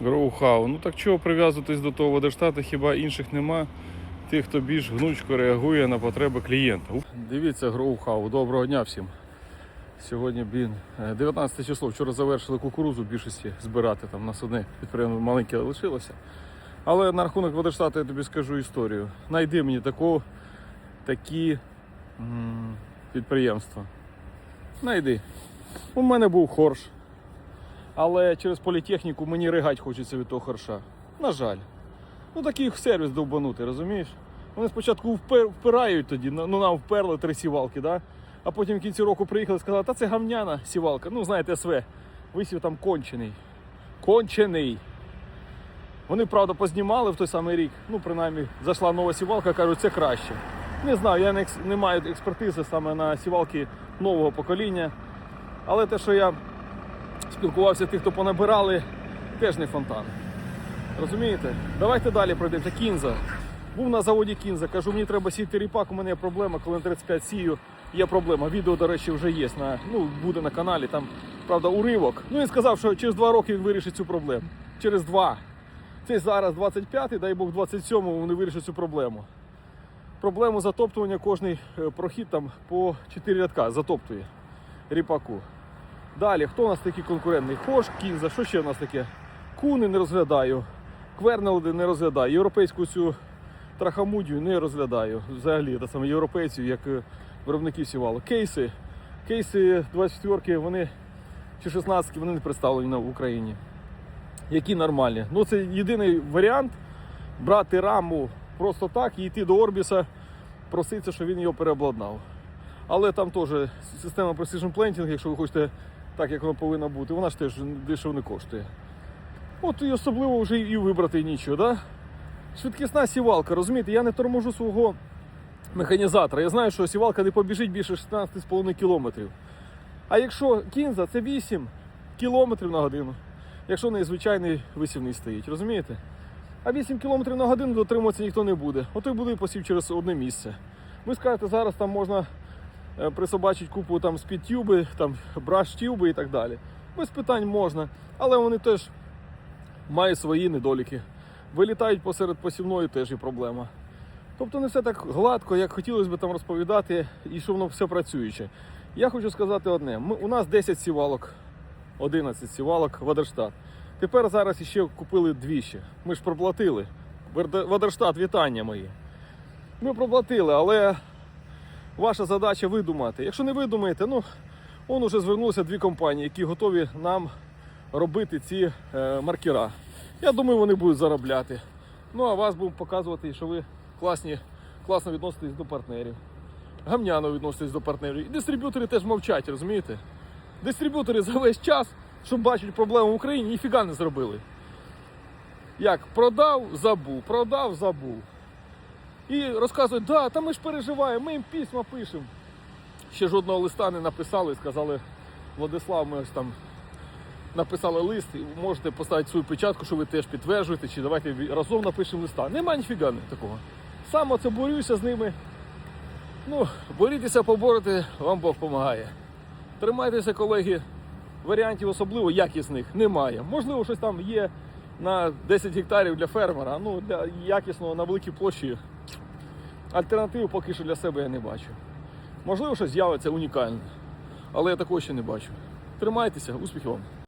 Гроухау. Ну так чого прив'язуватись до того водоштату, хіба інших нема? Тих, хто більш гнучко реагує на потреби клієнта. Дивіться, Гроухау. Доброго дня всім. Сьогодні, блін, е, 19 число. Вчора завершили кукурузу в більшості збирати. Там нас одне підприємство маленьке лишилося. Але на рахунок водоштату я тобі скажу історію. Найди мені таку, такі м, підприємства. Найди. У мене був хорш. Але через політехніку мені ригать хочеться від того хорша. На жаль. Ну такий сервіс довбанутий, розумієш? Вони спочатку впер- впирають тоді, ну ну, нам вперли три сівалки, да? а потім в кінці року приїхали і сказали, та це гавняна сівалка. Ну, знаєте, СВ. Висів там кончений. Кончений. Вони, правда, познімали в той самий рік. Ну, принаймні, зайшла нова сівалка, кажуть, це краще. Не знаю, я не, не маю експертизи саме на сівалки нового покоління. Але те, що я спілкувався тих, хто понабирали, теж не фонтан. Розумієте? Давайте далі пройдемося. Кінза. Був на заводі Кінза, кажу, мені треба сіти ріпак, у мене є проблема, коли на 35 сію, є проблема. Відео, до речі, вже є. На, ну, буде на каналі, там, правда, уривок. Ну він сказав, що через два роки він вирішить цю проблему. Через два. Це зараз 25-й, дай Бог, 27-му вони вирішать цю проблему. Проблему затоптування кожний е, прохід там по 4 рядка затоптує ріпаку. Далі, хто у нас такий конкурентний? Хош, Кінза, що ще у нас таке? Куни не розглядаю, Квернелди не розглядаю, європейську цю трахамудію не розглядаю. Взагалі, та саме європейців, як е, виробники сівало. Кейси. Кейси 24-ки, вони чи 16-ки, вони не представлені в Україні. Які нормальні. Ну, це єдиний варіант брати раму просто так і йти до Орбіса, проситися, щоб він його переобладнав. Але там теж система Precision Planting, якщо ви хочете так, як воно повинно бути, вона ж теж дешево не коштує. От і особливо вже і вибрати нічого, да? Швидкісна сівалка, розумієте, я не торможу свого механізатора. Я знаю, що сівалка не побіжить більше 16,5 кілометрів. А якщо кінза, це 8 кілометрів на годину. Якщо не звичайний висівний стоїть, розумієте? А 8 км на годину дотримуватися ніхто не буде. Ото й буде посів через одне місце. Ви скажете, зараз там можна е, присобачити купу там спідтюби, там браш-тюби і так далі. Без питань можна, але вони теж мають свої недоліки. Вилітають посеред посівної теж і проблема. Тобто не все так гладко, як хотілося б там розповідати, і що воно все працююче. Я хочу сказати одне: ми, у нас 10 сівалок, 11 сівалок Вадерштат. Тепер зараз ще купили дві ще. Ми ж проплатили. Вадерштат, вітання мої. Ми проплатили, але ваша задача видумати. Якщо не видумаєте, ну он уже звернулися дві компанії, які готові нам робити ці е, маркера. Я думаю, вони будуть заробляти. Ну а вас будемо показувати, що ви класні, класно відноситесь до партнерів. Гамняно відноситесь до партнерів. І дистриб'ютори теж мовчать, розумієте? Дистриб'ютори за весь час, що бачать проблему в Україні, ніфіга не зробили. Як продав, забув, продав, забув. І розказують, да, та ми ж переживаємо, ми їм письма пишемо. Ще жодного листа не написали, сказали, Владислав, ми ось там написали лист, і можете поставити свою печатку, що ви теж підтверджуєте, чи давайте разом напишемо листа. Нема ніфіга не такого. Сам оце борюся з ними. Ну, борітеся, поборете, вам Бог допомагає. Тримайтеся, колеги. Варіантів особливо якісних немає. Можливо, щось там є на 10 гектарів для фермера, ну для якісного на великій площі. Альтернатив поки що для себе я не бачу. Можливо, щось з'явиться унікальне, але я такого ще не бачу. Тримайтеся, успіхів вам!